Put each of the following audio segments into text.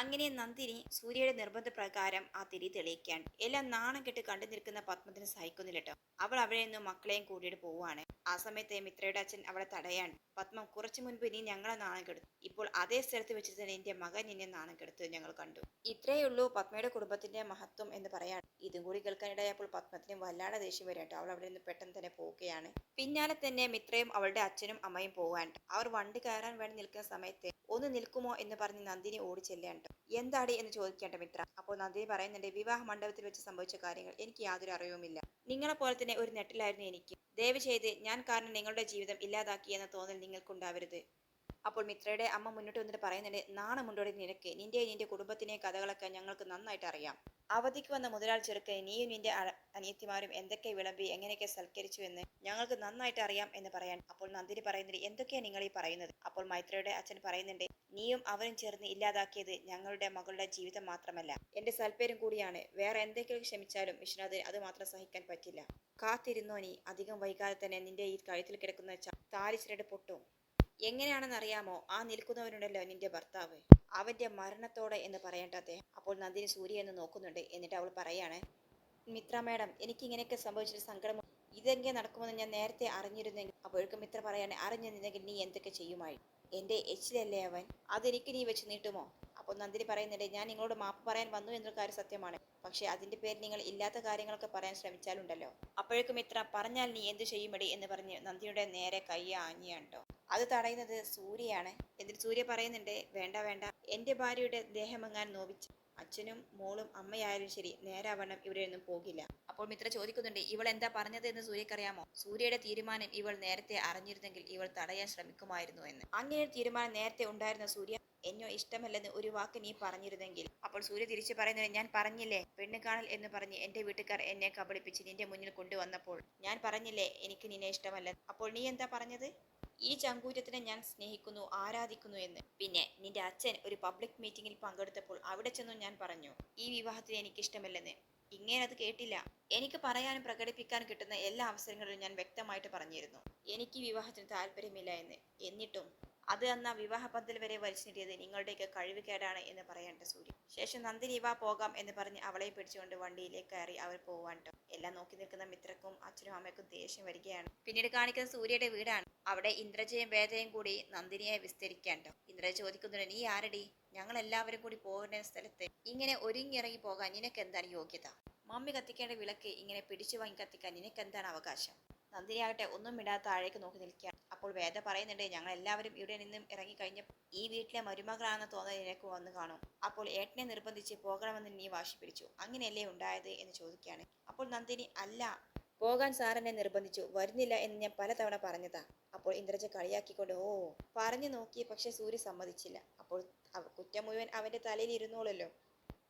അങ്ങനെ നന്ദിനി സൂര്യയുടെ നിർബന്ധപ്രകാരം ആ തിരി തെളിയിക്കാൻ എല്ലാം നാണം കെട്ട് കണ്ടു നിൽക്കുന്ന പത്മത്തിന് സഹിക്കുന്നില്ല കേട്ടോ അവൾ അവിടെ നിന്നും മക്കളെയും കൂട്ടിയിട്ട് പോവുകയാണ് ആ സമയത്തെ മിത്രയുടെ അച്ഛൻ അവളെ തടയാൻ പത്മം കുറച്ചു മുൻപ് നീ ഞങ്ങളെ നാണം കെടുത്തു. ഇപ്പോൾ അതേ സ്ഥലത്ത് വെച്ച് തന്നെ എന്റെ മകൻ എന്നെ നാണം കെടുത്തത് ഞങ്ങൾ കണ്ടു. ഇത്രയേ ഉള്ളൂ പത്മയുടെ കുടുംബത്തിന്റെ മഹത്വം എന്ന് പറയാൻ. ഇതും കൂടി കേൾക്കാനിടയപ്പോൾ പത്മത്തിന് വല്ലാതെ ദേഷ്യം വരും അവൾ അവിടെ നിന്ന് പെട്ടെന്ന് തന്നെ പോവുകയാണ്. പിന്നാലെ തന്നെ മിത്രയും അവളുടെ അച്ഛനും അമ്മയും പോവാൻ അവർ വണ്ടി കയറാൻ വേണ്ടി നിൽക്കുന്ന സമയത്ത് ഒന്ന് നിൽക്കുമോ എന്ന് പറഞ്ഞ് നന്ദിനി ഓടി ചെല്ലേണ്ട എന്താടി എന്ന് ചോദിക്കേണ്ട മിത്ര. അപ്പോൾ നന്ദിനി പറയുന്നുണ്ട് വിവാഹ മണ്ഡപത്തിൽ വെച്ച് സംഭവിച്ച കാര്യങ്ങൾ എനിക്ക് യാതൊരു അറിവുമില്ല. നിങ്ങളെ പോലെ തന്നെ ഒരു നെട്ടിലായിരുന്നു എനിക്ക്. ദയവ് ചെയ്ത് ഞാൻ കാരണം നിങ്ങളുടെ ജീവിതം ഇല്ലാതാക്കി എന്ന തോന്നൽ നിങ്ങൾക്കുണ്ടാവരുത്. അപ്പോൾ മിത്രയുടെ അമ്മ മുന്നോട്ട് വന്നിട്ട് പറയുന്നുണ്ട് നാണമുണ്ടോടെ നിനക്ക്? നിന്റെ നിന്റെ കുടുംബത്തിനെ കഥകളൊക്കെ ഞങ്ങൾക്ക് നന്നായിട്ട് അറിയാം. അവധിക്ക് വന്ന മുതലാൾ ചെറുക്കൻ നീയും നിന്റെ അനിയത്തിമാരും എന്തൊക്കെ വിളമ്പി എങ്ങനെയൊക്കെ സൽക്കരിച്ചു എന്ന് ഞങ്ങൾക്ക് നന്നായിട്ട് അറിയാം എന്ന് പറയാൻ അപ്പോൾ നന്ദിനി പറയുന്നുണ്ട് എന്തൊക്കെയാണ് നിങ്ങൾ ഈ പറയുന്നത്? അപ്പോൾ മൈത്രയുടെ അച്ഛൻ പറയുന്നുണ്ട് നീയും അവരും ചേർന്ന് ഇല്ലാതാക്കിയത് ഞങ്ങളുടെ മകളുടെ ജീവിതം മാത്രമല്ല. എന്റെ സൽപ്പേരും കൂടിയാണ്. വേറെ എന്തെങ്കിലും ക്ഷമിച്ചാലും വിശ്വനാഥ് അത് മാത്രം സഹിക്കാൻ പറ്റില്ല. കാത്തിരുന്നോ നീ? അധികം വൈകാതെ തന്നെ നിന്റെ ഈ കഴുത്തിൽ കിടക്കുന്ന താലിച്ചിരട് പൊട്ടും. എങ്ങനെയാണെന്നറിയാമോ? ആ നിൽക്കുന്നവനുണ്ടല്ലോ നിന്റെ ഭർത്താവ്. അവന്റെ മരണത്തോടെ എന്ന് പറയേണ്ട അദ്ദേഹം. അപ്പോൾ നന്ദിനി സൂര്യ എന്ന് നോക്കുന്നുണ്ട്. എന്നിട്ട് അവൾ പറയാണ് മിത്ര മാഡം എനിക്ക് ഇങ്ങനെയൊക്കെ സംഭവിച്ചൊരു സങ്കടം ഇതെങ്ങനെ നടക്കുമെന്ന് ഞാൻ നേരത്തെ അറിഞ്ഞിരുന്നെങ്കിൽ അപ്പോഴേക്കും മിത്ര പറയാണ് അറിഞ്ഞിരുന്നെങ്കിൽ നീ എന്തൊക്കെ ചെയ്യുമായി എന്റെ എച്ചിലല്ലേ അവൻ? അതെനിക്ക് നീ വെച്ച് നീട്ടുമോ? അപ്പോൾ നന്ദിനി പറയുന്നുണ്ട് ഞാൻ നിങ്ങളോട് മാപ്പ് പറയാൻ വന്നു എന്നൊരു കാര്യം സത്യമാണ്. പക്ഷേ അതിന്റെ പേരിൽ നിങ്ങൾ ഇല്ലാത്ത കാര്യങ്ങളൊക്കെ പറയാൻ ശ്രമിച്ചാലുണ്ടല്ലോ. അപ്പോഴേക്കും മിത്ര പറഞ്ഞാൽ നീ എന്ത് ചെയ്യുമടി? എന്ന് പറഞ്ഞ് നന്ദിയുടെ നേരെ കൈ ആഞ്ഞിയാണ്ടോ? അത് തടയുന്നത് സൂര്യയാണ്. എന്നിട്ട് സൂര്യ പറയുന്നുണ്ട് വേണ്ട വേണ്ട. എന്റെ ഭാര്യയുടെ ദേഹമെങ്ങാൻ നോവിച്ച്. അച്ഛനും മോളും അമ്മയായാലും ശരി നേരാവണ്ണം ഇവിടെ ഒന്നും പോകില്ല. അപ്പോൾ മിത്ര ചോദിക്കുന്നുണ്ട് ഇവൾ എന്താ പറഞ്ഞത് എന്ന് സൂര്യക്കറിയാമോ? സൂര്യയുടെ തീരുമാനം ഇവൾ നേരത്തെ അറിഞ്ഞിരുന്നെങ്കിൽ ഇവൾ തടയാൻ ശ്രമിക്കുമായിരുന്നു എന്ന്. അങ്ങനെ ഒരു തീരുമാനം നേരത്തെ ഉണ്ടായിരുന്ന സൂര്യ എന്നോ ഇഷ്ടമല്ലെന്ന് ഒരു വാക്ക് നീ പറഞ്ഞിരുന്നെങ്കിൽ. അപ്പോൾ സൂര്യ തിരിച്ചു പറയുന്നത് ഞാൻ പറഞ്ഞില്ലേ? പെണ്ണ് കാണൽ എന്ന് പറഞ്ഞ് എന്റെ വീട്ടുകാർ എന്നെ കബളിപ്പിച്ച് നിന്റെ മുന്നിൽ കൊണ്ടുവന്നപ്പോൾ ഞാൻ പറഞ്ഞില്ലേ എനിക്ക് നിന്നെ ഇഷ്ടമല്ല അപ്പോൾ നീ എന്താ പറഞ്ഞത്? ഈ ചങ്കൂറ്റത്തിനെ ഞാൻ സ്നേഹിക്കുന്നു ആരാധിക്കുന്നു എന്ന്. പിന്നെ നിന്റെ അച്ഛൻ ഒരു പബ്ലിക് മീറ്റിംഗിൽ പങ്കെടുത്തപ്പോൾ അവിടെ ചെന്നു ഞാൻ പറഞ്ഞു ഈ വിവാഹത്തിന് എനിക്ക് ഇഷ്ടമല്ലെന്ന്. ഇങ്ങനെ അത് കേട്ടില്ല. എനിക്ക് പറയാനും പ്രകടിപ്പിക്കാനും കിട്ടുന്ന എല്ലാ അവസരങ്ങളിലും ഞാൻ വ്യക്തമായിട്ട് പറഞ്ഞിരുന്നു. എനിക്ക് വിവാഹത്തിന് താല്പര്യമില്ല എന്ന്. എന്നിട്ടും അത് അന്ന് ആ വിവാഹ പന്തൽ വരെ വലിച്ചിട്ടിയത് നിങ്ങളുടെയൊക്കെ കഴിവുകേടാണ് എന്ന് പറയേണ്ട സൂര്യ. ശേഷം നന്ദിനി വാ പോകാം എന്ന് പറഞ്ഞ് അവളെ പിടിച്ചുകൊണ്ട് വണ്ടിയിലേക്ക് കയറി അവർ പോവാൻ എല്ലാം നോക്കി നിൽക്കുന്ന മിത്രക്കും അച്ഛനും അമ്മയ്ക്കും ദേഷ്യം വരികയാണ്. പിന്നീട് കാണിക്കുന്ന സൂര്യയുടെ വീടാണ്. അവിടെ ഇന്ദ്രജയും വേദയും കൂടി നന്ദിനിയെ വിസ്തരിക്കാണ്ടോ ഇന്ദ്രജ ചോദിക്കുന്നുണ്ട് നീ ആരടി? ഞങ്ങൾ എല്ലാവരും കൂടി പോകുന്ന സ്ഥലത്ത് ഇങ്ങനെ ഒരുങ്ങിയിറങ്ങി പോകാൻ നിനക്ക് എന്താണ് യോഗ്യത? മമ്മി കത്തിക്കേണ്ട വിളക്ക് ഇങ്ങനെ പിടിച്ചു വാങ്ങി കത്തിക്കാൻ നിനക്ക് എന്താണ് അവകാശം? നന്ദിനിയാകട്ടെ ഒന്നും ഇടാത്ത താഴേക്ക് നോക്കി നിൽക്കുകയാണ്. അപ്പോൾ വേദ പറയുന്നുണ്ട് ഞങ്ങൾ എല്ലാവരും ഇവിടെ നിന്നും ഇറങ്ങി കഴിഞ്ഞ ഈ വീട്ടിലെ മരുമകളാണെന്ന് തോന്നൽ നിനക്ക് വന്ന് കാണും. അപ്പോൾ ഏട്ടനെ നിർബന്ധിച്ച് പോകണമെന്ന് നീ വാശി പിടിച്ചു. അങ്ങനെയല്ലേ ഉണ്ടായത്? എന്ന് ചോദിക്കുകയാണ്. അപ്പോൾ നന്ദിനി അല്ല പോകാൻ സാറിനെ നിർബന്ധിച്ചു. വരുന്നില്ല എന്ന് ഞാൻ പലതവണ പറഞ്ഞതാ. അപ്പോൾ ഇന്ദ്രജ കളിയാക്കിക്കൊണ്ട് ഓ പറഞ്ഞു നോക്കി പക്ഷെ സൂര്യ സമ്മതിച്ചില്ല. അപ്പോൾ കുറ്റം മുഴുവൻ അവന്റെ തലയിൽ ഇരുന്നോളല്ലോ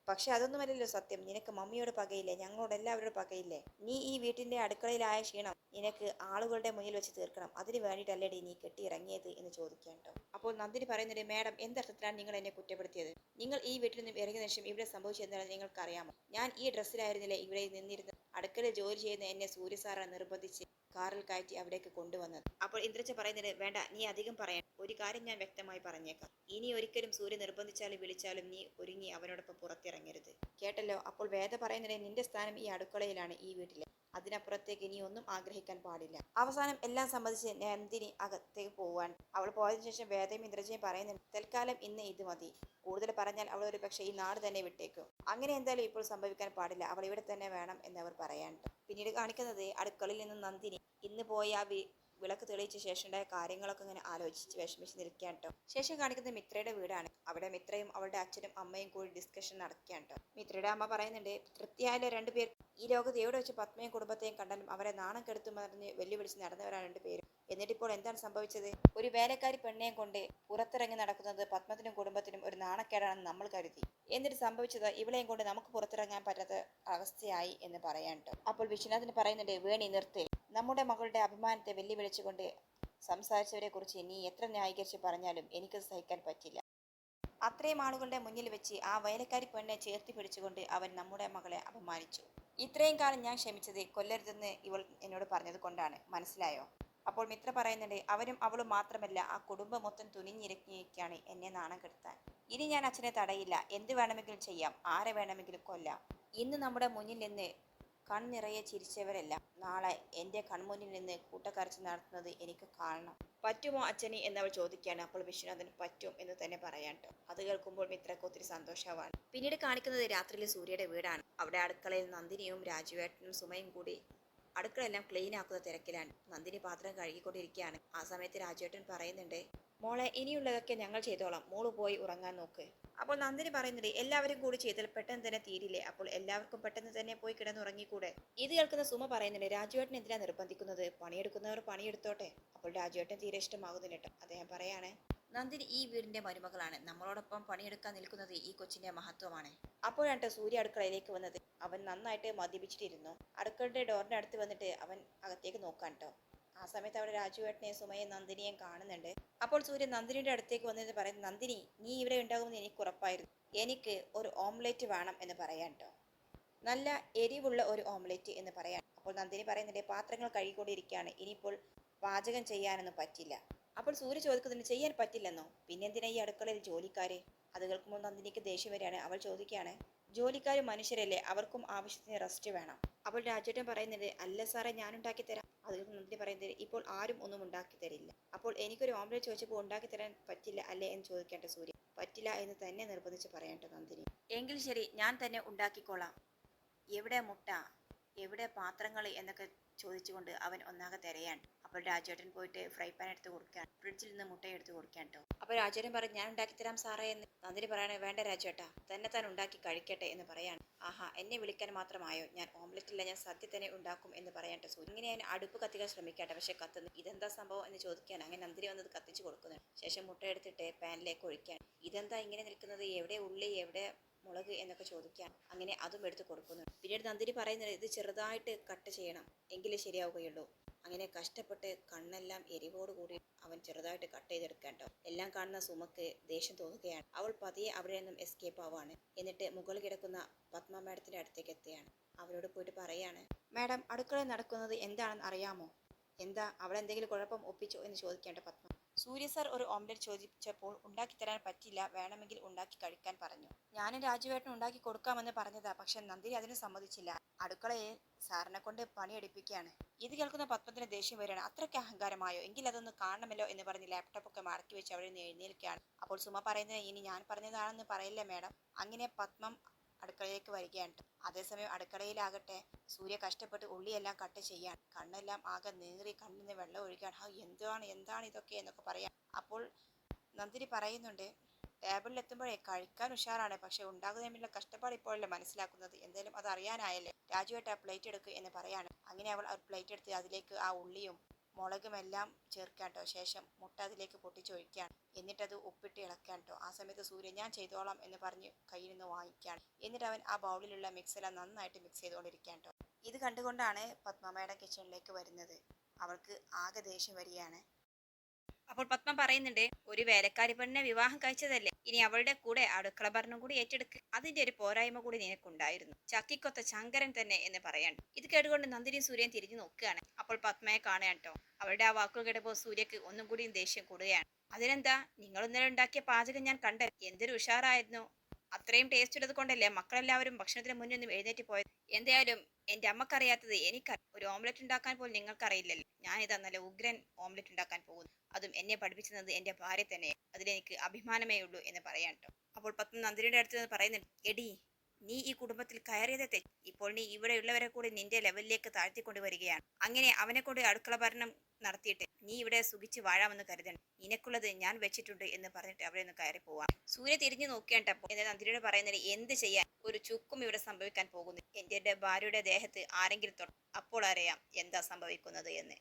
പക്ഷെ അതൊന്നുമല്ലല്ലോ സത്യം. നിനക്ക് മമ്മിയോട് പകയില്ലേ? ഞങ്ങളോട് എല്ലാവരോടും പകയില്ലേ? നീ ഈ വീട്ടിന്റെ അടുക്കളയിലായ ക്ഷീണം നിനക്ക് ആളുകളുടെ മുന്നിൽ വെച്ച് തീർക്കണം. അതിന് വേണ്ടിയിട്ടല്ലേടി നീ കെട്ടിയിറങ്ങിയത് എന്ന് ചോദിക്കാണ്ടോ അപ്പോൾ നന്ദിനി പറയുന്നുണ്ട് മാഡം എന്തർത്ഥത്തിലാണ് നിങ്ങൾ എന്നെ കുറ്റപ്പെടുത്തിയത്? നിങ്ങൾ ഈ വീട്ടിൽ നിന്നും ഇറങ്ങിയ നിമിഷം ഇവിടെ സംഭവിച്ചതെന്താണെന്ന് നിങ്ങൾക്കറിയാമോ? ഞാൻ ഈ ഡ്രസ്സിലായിരുന്നില്ലേ ഇവിടെ നിന്നിരുന്നത്? അടുക്കളയിൽ ജോലി ചെയ്യുന്ന എന്നെ സൂര്യസാറിനെ നിർബന്ധിച്ച് കാറിൽ കയറ്റി അവിടേക്ക് കൊണ്ടുവന്നത്. അപ്പോൾ ഇന്ദ്രജ പറയുന്നത് വേണ്ട നീ അധികം പറയാൻ ഒരു കാര്യം ഞാൻ വ്യക്തമായി പറഞ്ഞേക്കാം. ഇനി ഒരിക്കലും സൂര്യ നിർബന്ധിച്ചാലും വിളിച്ചാലും നീ ഒരുങ്ങി അവനോടൊപ്പം പുറത്തിറങ്ങരുത്. കേട്ടല്ലോ? അപ്പോൾ വേദ പറയുന്നത് നിന്റെ സ്ഥാനം ഈ അടുക്കളയിലാണ് ഈ വീട്ടിലെ. അതിനപ്പുറത്തേക്ക് ഇനി ഒന്നും ആഗ്രഹിക്കാൻ പാടില്ല. അവസാനം എല്ലാം സംബന്ധിച്ച് നന്ദിനി അകത്തേക്ക് പോവാൻ അവൾ പോയതിനു ശേഷം വേദയും ഇന്ദ്രജയും പറയുന്നുണ്ട് തൽക്കാലം ഇന്ന് ഇത് മതി. കൂടുതൽ പറഞ്ഞാൽ അവൾ ഒരു പക്ഷേ ഈ നാട് തന്നെ വിട്ടേക്കും. അങ്ങനെ എന്തായാലും ഇപ്പോൾ സംഭവിക്കാൻ പാടില്ല. അവൾ ഇവിടെ തന്നെ വേണം എന്നവർ പറയാൻ. പിന്നീട് കാണിക്കുന്നത് അടുക്കളയിൽ നിന്ന് നന്ദിനി. ഇന്ന് പോയി ആ വിളക്ക് തെളിയിച്ച ശേഷം ഉണ്ടായ കാര്യങ്ങളൊക്കെ ഇങ്ങനെ ആലോചിച്ച് വിഷമിച്ച് നിൽക്കുകയാണ് കേട്ടോ ശേഷം കാണിക്കുന്നത് മിത്രയുടെ വീടാണ്. അവിടെ മിത്രയും അവളുടെ അച്ഛനും അമ്മയും കൂടി ഡിസ്കഷൻ നടക്കുകയാണ് കേട്ടോ മിത്രയുടെ അമ്മ പറയുന്നുണ്ട് തൃപ്തിയായ രണ്ടുപേർ ഈ ലോകത്ത് എവിടെ വെച്ച് പത്മയും കുടുംബത്തെയും കണ്ടാലും അവരെ നാണം കെടുത്തു പറഞ്ഞ് വെല്ലുവിളിച്ച് നടന്നവരാണ് രണ്ടുപേരും എന്നിട്ടിപ്പോൾ എന്താണ് സംഭവിച്ചത്? ഒരു വേലക്കാരി പെണ്ണേയും കൊണ്ട് പുറത്തിറങ്ങി നടക്കുന്നത് പത്മത്തിനും കുടുംബത്തിനും ഒരു നാണക്കേടാണെന്ന് നമ്മൾ കരുതി. എന്നിട്ട് സംഭവിച്ചത് ഇവളെയും കൊണ്ട് നമുക്ക് പുറത്തിറങ്ങാൻ പറ്റാത്ത അവസ്ഥയായി എന്ന് പറയാൻ അപ്പോൾ വിശ്വനാഥിന് പറയുന്നുണ്ട് വേണി നിർത്തേ. നമ്മുടെ മകളുടെ അഭിമാനത്തെ വെല്ലുവിളിച്ചുകൊണ്ട് സംസാരിച്ചവരെ കുറിച്ച് നീ എത്ര ന്യായീകരിച്ച് പറഞ്ഞാലും എനിക്ക് സഹിക്കാൻ പറ്റില്ല. അത്രയും ആളുകളുടെ മുന്നിൽ വെച്ച് ആ വയലക്കാരി പെണ്ണെ ചേർത്തി പിടിച്ചുകൊണ്ട് അവൻ നമ്മുടെ മകളെ അപമാനിച്ചു. ഇത്രയും കാലം ഞാൻ ക്ഷമിച്ചത് കൊല്ലരുതെന്ന് ഇവൾ എന്നോട് പറഞ്ഞത് കൊണ്ടാണ്. മനസ്സിലായോ? അപ്പോൾ മിത്ര പറയുന്നുണ്ട് അവരും അവളും മാത്രമല്ല ആ കുടുംബം മൊത്തം തുനിഞ്ഞിരക്കിയിരിക്കുകയാണ്. എന്നെ നാണം കെടുത്താൻ. ഇനി ഞാൻ അച്ഛനെ തടയില്ല. എന്ത് വേണമെങ്കിലും ചെയ്യാം. ആരെ വേണമെങ്കിലും കൊല്ലാം. ഇന്ന് നമ്മുടെ മുന്നിൽ നിന്ന് കൺനിറയെ ചിരിച്ചവരല്ല. നാളെ എന്റെ കൺമുന്നിൽ നിന്ന് കൂട്ടക്കരച്ച് നടത്തുന്നത് എനിക്ക് കാണണം. പറ്റുമോ അച്ഛനെ എന്നവൾ ചോദിക്കുകയാണ്. അപ്പോൾ വിശ്വനാഥന് പറ്റും എന്ന് തന്നെ പറയാൻ കേട്ടോ അത് കേൾക്കുമ്പോൾ മിത്രക്ക് ഒത്തിരി സന്തോഷമാണ്. പിന്നീട് കാണിക്കുന്നത് രാത്രിയിലെ സൂര്യയുടെ വീടാണ്. അവിടെ അടുക്കളയിൽ നന്ദിനിയും രാജുവേട്ടനും സുമയും കൂടി അടുക്കളയെല്ലാം ക്ലീൻ ആക്കുന്ന തിരക്കിലാണ്. നന്ദിനി പാത്രം കഴുകിക്കൊണ്ടിരിക്കുകയാണ്. ആ സമയത്ത് രാജേട്ടൻ പറയുന്നുണ്ട് മോളെ ഇനിയുള്ളതൊക്കെ ഞങ്ങൾ ചെയ്തോളാം. മോൾ പോയി ഉറങ്ങാൻ നോക്ക്. അപ്പോൾ നന്ദിനി പറയുന്നുണ്ട് എല്ലാവരും കൂടി ചെയ്താൽ പെട്ടെന്ന് തന്നെ തീരില്ലേ? അപ്പോൾ എല്ലാവർക്കും പെട്ടെന്ന് തന്നെ പോയി കിടന്നുറങ്ങിക്കൂടെ? ഇത് കേൾക്കുന്ന സുമ പറയുന്നുണ്ട് രാജുവേട്ടൻ എന്തിനാ നിർബന്ധിക്കുന്നത്? പണിയെടുക്കുന്നവർ പണിയെടുത്തോട്ടെ? അപ്പോൾ രാജുവേട്ടൻ തീരെ ഇഷ്ടമാകുന്നില്ല അദ്ദേഹം പറയാണ് നന്ദിനി ഈ വീടിന്റെ മരുമകളാണ്. നമ്മളോടൊപ്പം പണിയെടുക്കാൻ നിൽക്കുന്നത് ഈ കൊച്ചിന്റെ മഹത്വമാണ്. അപ്പോഴാണ് സൂര്യ അടുക്കളയിലേക്ക് വന്നത്. അവൻ നന്നായിട്ട് മദ്യപിച്ചിട്ടിരുന്നു. അടുക്കളയുടെ ഡോറിന്റെ അടുത്ത് വന്നിട്ട് അവൻ അകത്തേക്ക് നോക്കാൻ കേട്ടോ ആ സമയത്ത് അവിടെ രാജുവേട്ടനെയും സുമയും നന്ദിനിയും കാണുന്നുണ്ട്. അപ്പോൾ സൂര്യൻ നന്ദിനിയുടെ അടുത്തേക്ക് വന്നിട്ട് പറയുന്നത് നന്ദിനി നീ ഇവിടെ ഉണ്ടാകുമെന്ന് എനിക്ക് ഉറപ്പായിരുന്നു. എനിക്ക് ഒരു ഓംലെറ്റ് വേണം എന്ന് പറയാൻ കേട്ടോ നല്ല എരിവുള്ള ഒരു ഓംലെറ്റ് എന്ന് പറയാൻ അപ്പോൾ നന്ദിനി പറയുന്നുണ്ട് പാത്രങ്ങൾ കഴുകിക്കൊണ്ടിരിക്കുകയാണ്. ഇനിയിപ്പോൾ പാചകം ചെയ്യാനൊന്നും പറ്റില്ല. അപ്പോൾ സൂര്യ ചോദിക്കുന്നുണ്ട് ചെയ്യാൻ പറ്റില്ലെന്നോ? പിന്നെന്തിനാ ഈ അടുക്കളയിൽ ജോലിക്കാരെ? അത് കേൾക്കുമ്പോൾ നന്ദിനിക്ക് ദേഷ്യം വരികയാണ്. അവൾ ചോദിക്കുകയാണ് ജോലിക്കാർ മനുഷ്യരല്ലേ? അവർക്കും ആവശ്യത്തിന് റെസ്റ്റ് വേണം. അപ്പോൾ രാജേട്ടൻ പറയുന്നത് അല്ല സാറേ ഞാൻ ഉണ്ടാക്കി തരാം. അത് നന്ദിനി പറയുന്നത് ഇപ്പോൾ ആരും ഒന്നും ഉണ്ടാക്കി തരില്ല. അപ്പോൾ എനിക്കൊരു ഓംലെറ്റ് ചോദിച്ചപ്പോൾ ഉണ്ടാക്കി തരാൻ പറ്റില്ല അല്ലേ? എന്ന് ചോദിക്കേണ്ട സൂര്യ പറ്റില്ല എന്ന് തന്നെ നിർബന്ധിച്ച് പറയേണ്ട നന്ദിനി. എങ്കിൽ ശരി ഞാൻ തന്നെ ഉണ്ടാക്കിക്കോളാം. എവിടെ മുട്ട? എവിടെ പാത്രങ്ങൾ എന്നൊക്കെ ചോദിച്ചുകൊണ്ട് അവൻ ഒന്നാകെ തിരയാൻ അപ്പോൾ രാജേട്ടൻ പോയിട്ട് ഫ്രൈ പാൻ എടുത്ത് കൊടുക്കാൻ ഫ്രിഡ്ജിൽ നിന്ന് മുട്ട എടുത്ത് കൊടുക്കാൻ കേട്ടോ അപ്പോൾ രാജേട്ടൻ പറയും ഞാൻ ഉണ്ടാക്കി തരാം സാറേ എന്ന്. നന്ദിനി പറയണേ വേണ്ട രാജേട്ടാ തന്നെ താൻ ഉണ്ടാക്കി കഴിക്കട്ടെ എന്ന് പറയാണ്. ആഹാ എന്നെ വിളിക്കാൻ മാത്രമായോ? ഞാൻ ഓംലെറ്റ് ഇല്ല ഞാൻ സദ്യ തന്നെ ഉണ്ടാക്കും എന്ന് പറയാൻ സൂര്യ ഇങ്ങനെ ഞാൻ അടുപ്പ് കത്തിക്കാൻ ശ്രമിക്കട്ടെ പക്ഷെ കത്തുന്നു. ഇതെന്താ സംഭവം? എന്ന് ചോദിക്കാൻ അങ്ങനെ നന്ദിനി വന്നത് കത്തിച്ച് കൊടുക്കുന്നു. ശേഷം മുട്ട എടുത്തിട്ട് പാനിലേക്ക് ഒഴിക്കാൻ. ഇതെന്താ ഇങ്ങനെ നിൽക്കുന്നത്? എവിടെ ഉള്ളി എവിടെ മുളക്? എന്നൊക്കെ ചോദിക്കാൻ. അങ്ങനെ അതും എടുത്ത് കൊടുക്കുന്നു. പിന്നീട് നന്ദിനി പറയുന്നത് ഇത് ചെറുതായിട്ട് കട്ട് ചെയ്യണം എങ്കിലേ ശരിയാവുകയുള്ളൂ. അങ്ങനെ കഷ്ടപ്പെട്ട് കണ്ണെല്ലാം എരിവോട് കൂടി അവൻ ചെറുതായിട്ട് കട്ട് ചെയ്തെടുക്കേണ്ടോ എല്ലാം കാണുന്ന സുമക്ക് ദേഷ്യം തോന്നുകയാണ്. അവൾ പതിയെ അവിടെ നിന്നും എസ്കേപ്പ് ആവാണ്. എന്നിട്ട് മുകളിൽ കിടക്കുന്ന പത്മ മാഡത്തിന്റെ അടുത്തേക്ക് എത്തുകയാണ്. അവരോട് പോയിട്ട് പറയാണ് മാഡം അടുക്കളയിൽ നടക്കുന്നത് എന്താണെന്ന് അറിയാമോ? എന്താ അവൾ എന്തെങ്കിലും കുഴപ്പം ഒപ്പിച്ചോ? എന്ന് ചോദിക്കേണ്ട പത്മ. സൂര്യ സാർ ഒരു ഓംലെറ്റ് ചോദിച്ചപ്പോൾ ഉണ്ടാക്കി തരാൻ പറ്റില്ല വേണമെങ്കിൽ ഉണ്ടാക്കി കഴിക്കാൻ പറഞ്ഞു. ഞാനും രാജുവേട്ടൻ ഉണ്ടാക്കി കൊടുക്കാമെന്ന് പറഞ്ഞതാ പക്ഷെ നന്ദിനി അതിന് സമ്മതിച്ചില്ല. അടുക്കളയെ സാറിനെ കൊണ്ട് പണിയെടുപ്പിക്കുകയാണ്. ഇത് കേൾക്കുന്ന പത്മത്തിന് ദേഷ്യം വരികയാണ്. അത്രയ്ക്ക് അഹങ്കാരമായോ? എങ്കിൽ അതൊന്ന് കാണണമല്ലോ എന്ന് പറഞ്ഞ് ലാപ്ടോപ്പൊക്കെ മടക്കി വെച്ച് അവിടെ നിന്ന് എഴുന്നേൽക്കുകയാണ്. അപ്പോൾ സുമ പറയുന്നത് ഇനി ഞാൻ പറഞ്ഞതാണെന്ന് പറയില്ല മേഡം. അങ്ങനെ പത്മം അടുക്കളയിലേക്ക് വരികയാണ്. അതേസമയം അടുക്കളയിലാകട്ടെ സൂര്യ കഷ്ടപ്പെട്ട് ഉള്ളിയെല്ലാം കട്ട് ചെയ്യാൻ കണ്ണെല്ലാം ആകെ നീറി കണ്ണിൽ നിന്ന് വെള്ളം ഒഴിക്കാൻ ആ എന്താണ് എന്താണ് ഇതൊക്കെ എന്നൊക്കെ പറയാം. അപ്പോൾ നന്ദിനി പറയുന്നുണ്ട് ടേബിളിൽ എത്തുമ്പോഴേ കഴിക്കാൻ ഉഷാറാണ് പക്ഷെ ഉണ്ടാകുന്നതിനുള്ള കഷ്ടപ്പാട് ഇപ്പോഴല്ലേ മനസ്സിലാക്കുന്നത്? എന്തായാലും അത് അറിയാനായല്ലേ? ആ പ്ലേറ്റ് എടുക്കുക എന്ന് പറയാണ്. അങ്ങനെ അവൾ ആ പ്ലേറ്റ് എടുത്ത് അതിലേക്ക് ആ ഉള്ളിയും മുളകും എല്ലാം ചേർക്കാട്ടോ. ശേഷം മുട്ട അതിലേക്ക് പൊട്ടിച്ചൊഴിക്കാൻ എന്നിട്ടത് ഉപ്പിട്ട് ഇളക്കാൻ ട്ടോ. ആ സമയത്ത് സൂര്യ ഞാൻ ചെയ്തോളാം എന്ന് പറഞ്ഞ് കയ്യിൽ നിന്ന് വാങ്ങിക്കുകയാണ്. എന്നിട്ട് അവൻ ആ ബൗളിലുള്ള മിക്സ് എല്ലാം നന്നായിട്ട് മിക്സ് ചെയ്തുകൊണ്ടിരിക്കാൻ ട്ടോ. ഇത് കണ്ടുകൊണ്ടാണ് പത്മമ്മയുടെ കിച്ചണിലേക്ക് വരുന്നത്. അവൾക്ക് ആകെ ദേഷ്യം വരികയാണ്. അപ്പോൾ പത്മ പറയുന്നുണ്ട് ഒരു വേലക്കാരി പെണ്ണിനെ വിവാഹം കഴിച്ചതല്ലേ? ഇനി അവളുടെ കൂടെ അടുക്കള ഭരണം കൂടി ഏറ്റെടുക്ക്. അതിന്റെ ഒരു പോരായ്മ കൂടി നിനക്കുണ്ടായിരുന്നു. ചക്കിക്കൊത്ത ശങ്കരൻ തന്നെ എന്ന് പറയാൻ. ഇത് കേട്ടുകൊണ്ട് നന്ദിനി സൂര്യൻ തിരിഞ്ഞു നോക്കുകയാണ്. അപ്പോൾ പത്മയെ കാണുകയാണ് അവളുടെ ആ വാക്കുകൾ കേട്ടപ്പോൾ സൂര്യക്ക് ഒന്നും കൂടി ദേഷ്യം കൂടുകയാണ്. അതിനെന്താ? നിങ്ങൾ ഇന്നലെ ഉണ്ടാക്കിയ പാചകം ഞാൻ കണ്ടത് എന്തൊരു ഉഷാറായിരുന്നു. അത്രയും ടേസ്റ്റ് ഉള്ളത് കൊണ്ടല്ലേ മക്കളെല്ലാവരും ഭക്ഷണത്തിന് മുന്നിൽ നിന്നും എഴുന്നേറ്റ് പോയത്? എന്തായാലും എന്റെ അമ്മക്കറിയാത്തത് എനിക്ക് ഒരു ഓംലെറ്റ് ഉണ്ടാക്കാൻ പോലും നിങ്ങൾക്കറിയില്ലല്ലോ. ഞാനിതാ നല്ല ഉഗ്രൻ ഓംലെറ്റ് ഉണ്ടാക്കാൻ പോകുന്നു. അതും എന്നെ പഠിപ്പിച്ചത് എന്റെ ഭാര്യ തന്നെ അതിലെനിക്ക് അഭിമാനമേ ഉള്ളൂ എന്ന് പറയാൻ അപ്പോൾ പത്മ നന്ദിനിയുടെ അടുത്ത് നിന്ന് പറയുന്നുണ്ട് എടി നീ ഈ കുടുംബത്തിൽ കയറിയതേ ഇപ്പോൾ നീ ഇവിടെയുള്ളവരെ കൂടി നിന്റെ ലെവലിലേക്ക് താഴ്ത്തിക്കൊണ്ട് വരികയാണ്. അങ്ങനെ അവനെ കൊണ്ട് അടുക്കള ഭരണം നടത്തിയിട്ട് നീ ഇവിടെ സുഖിച്ച് വാഴാമെന്ന് കരുതണം നിനക്കുള്ളത് ഞാൻ വെച്ചിട്ടുണ്ട് എന്ന് പറഞ്ഞിട്ട് അവിടെ നിന്ന് കയറി പോവാം സൂര്യ തിരിഞ്ഞു നോക്കിയാണ്ടപ്പോൾ എന്റെ നന്ദിനിയോട് പറയുന്നത് എന്ത് ചെയ്യാൻ? ഒരു ചുക്കും ഇവിടെ സംഭവിക്കാൻ പോകുന്നു എന്റെ ഭാര്യയുടെ ദേഹത്ത് ആരെങ്കിലും തൊട്ട് അപ്പോൾ അറിയാം എന്താ സംഭവിക്കുന്നത് എന്ന്.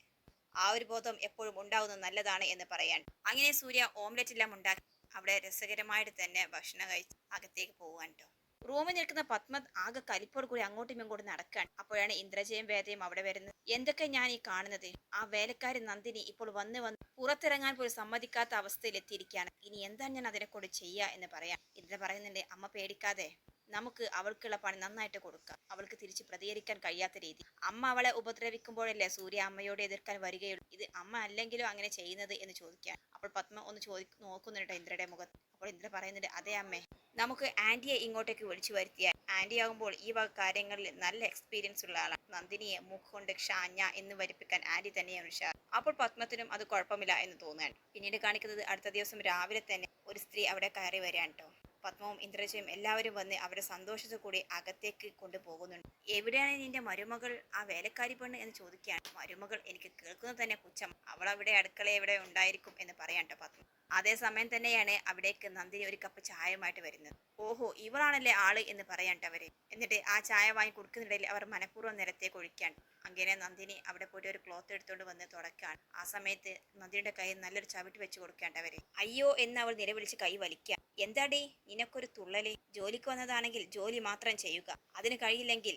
ആ ഒരു ബോധം എപ്പോഴും ഉണ്ടാവുന്നത് നല്ലതാണ് എന്ന് പറയാൻ. അങ്ങനെ സൂര്യ ഓംലെറ്റ് എല്ലാം ഉണ്ടാക്കി. അവിടെ രസകരമായിട്ട് തന്നെ ഭക്ഷണം കഴിച്ച് അകത്തേക്ക് പോകാൻ ട്ടോ. റൂമിൽ നിൽക്കുന്ന പത്മത് ആകെ കലിപ്പോട് കൂടി അങ്ങോട്ടും ഇങ്ങോട്ടും നടക്കാൻ അപ്പോഴാണ് ഇന്ദ്രജയും വേദയും അവിടെ വരുന്നത്. എന്തൊക്കെ ഞാൻ ഈ കാണുന്നത്? ആ വേലക്കാരി നന്ദിനി ഇപ്പോൾ വന്ന് വന്ന് പുറത്തിറങ്ങാൻ പോലും സമ്മതിക്കാത്ത അവസ്ഥയിൽ എത്തിയിരിക്കുകയാണ് ഇനി എന്താ ഞാൻ അതിനെക്കൊണ്ട് ചെയ്യുക എന്ന് പറയാം ഇന്ദ്ര പറയുന്നുണ്ട് അമ്മ പേടിക്കാതെ. നമുക്ക് അവൾക്കുള്ള പണി നന്നായിട്ട് കൊടുക്കാം. അവൾക്ക് തിരിച്ച് പ്രതികരിക്കാൻ കഴിയാത്ത രീതി. അമ്മ അവളെ ഉപദ്രവിക്കുമ്പോഴല്ലേ സൂര്യ അമ്മയോട് എതിർക്കാൻ വരികയുള്ളൂ. ഇത് അമ്മ അല്ലെങ്കിലും അങ്ങനെ ചെയ്യുന്നത് എന്ന് ചോദിക്കാൻ. അപ്പോൾ പത്മ ഒന്ന് ചോദി നോക്കുന്നുണ്ട് ഇന്ദ്രയുടെ മുഖത്ത്. അപ്പോൾ ഇന്ദ്ര പറയുന്നുണ്ട് അതേ അമ്മേ നമുക്ക് ആന്റിയെ ഇങ്ങോട്ടേക്ക് വിളിച്ചു വരുത്തിയാൽ ആകുമ്പോൾ ഈ വക കാര്യങ്ങളിൽ നല്ല എക്സ്പീരിയൻസ് ഉള്ള ആളാണ് നന്ദിനിയെ മൂക്കുകൊണ്ട് ഷാഞ്ഞ എന്ന് വരിപ്പിക്കാൻ ആന്റി തന്നെയാണ് ഉഷാർ അപ്പോൾ പത്മത്തിനും അത് കുഴപ്പമില്ല എന്ന് തോന്നുകയാണ് പിന്നീട് കാണിക്കുന്നത് അടുത്ത ദിവസം രാവിലെ തന്നെ ഒരു സ്ത്രീ അവിടെ കയറി വരികയാണ് കേട്ടോ. പത്മവും ഇന്ദ്രജയും എല്ലാവരും വന്ന് അവരെ സന്തോഷത്തെ കൂടി അകത്തേക്ക് കൊണ്ടുപോകുന്നുണ്ട്. എവിടെയാണ് നിന്റെ മരുമകൾ ആ വേലക്കാരി പെണ്ണ് എന്ന് ചോദിക്കുകയാണ്. മരുമകൾ എനിക്ക് കേൾക്കുന്നത് തന്നെ പുച്ഛം. അവൾ അവിടെ അടുക്കള എവിടെ ഉണ്ടായിരിക്കും എന്ന് പറയാൻ കേട്ടോ പത്മ. അതേസമയം തന്നെയാണ് അവിടേക്ക് നന്ദിനി ഒരു കപ്പ് ചായയുമായിട്ട് വരുന്നത്. ഓഹോ ഇവളാണല്ലേ ആൾ എന്ന് പറയാൻ അവർ. എന്നിട്ട് ആ ചായ വാങ്ങി കൊടുക്കുന്നിടയിൽ അവർ മനഃപൂർവം നിരത്തേക്ക് ഒഴിക്കാൻ അങ്ങനെ നന്ദിനി അവിടെ പോയിട്ട് ഒരു ക്ലോത്ത് എടുത്തുകൊണ്ട് വന്ന് തുടക്കാണ് ആ സമയത്ത് നന്ദിയുടെ കയ്യിൽ നല്ലൊരു ചവിട്ട് വെച്ച് കൊടുക്കാണ്ട് അവർ. അയ്യോ എന്ന് അവൾ നിലവിളിച്ച് കൈ വലിക്കുക എന്താടേ? നിനക്കൊരു തുള്ളലേ. ജോലിക്ക് വന്നതാണെങ്കിൽ ജോലി മാത്രം ചെയ്യുക. അതിന് കഴിയില്ലെങ്കിൽ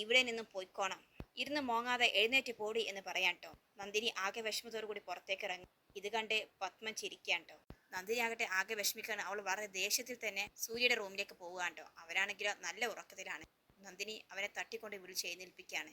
ഇവിടെ നിന്നും പോയിക്കോണം. ഇരുന്ന് മോങ്ങാതെ എഴുന്നേറ്റ് പോടി എന്ന് പറയാൻ ട്ടോ. നന്ദിനി ആകെ വിഷമത്തോടു കൂടി പുറത്തേക്ക് ഇറങ്ങി ഇത് കണ്ട് പത്മൻ ചിരിക്കാൻ നന്ദിനി ആകട്ടെ ആകെ വിഷമിക്കാണ്. അവൾ വളരെ ദേഷ്യത്തിൽ തന്നെ സൂര്യയുടെ റൂമിലേക്ക് പോവുകയാണ് കേട്ടോ അവരാണെങ്കിലോ നല്ല ഉറക്കത്തിലാണ്. നന്ദിനി അവനെ തട്ടിക്കൊണ്ട് വിളിച്ച് എഴുന്നേൽപ്പിക്കുകയാണ്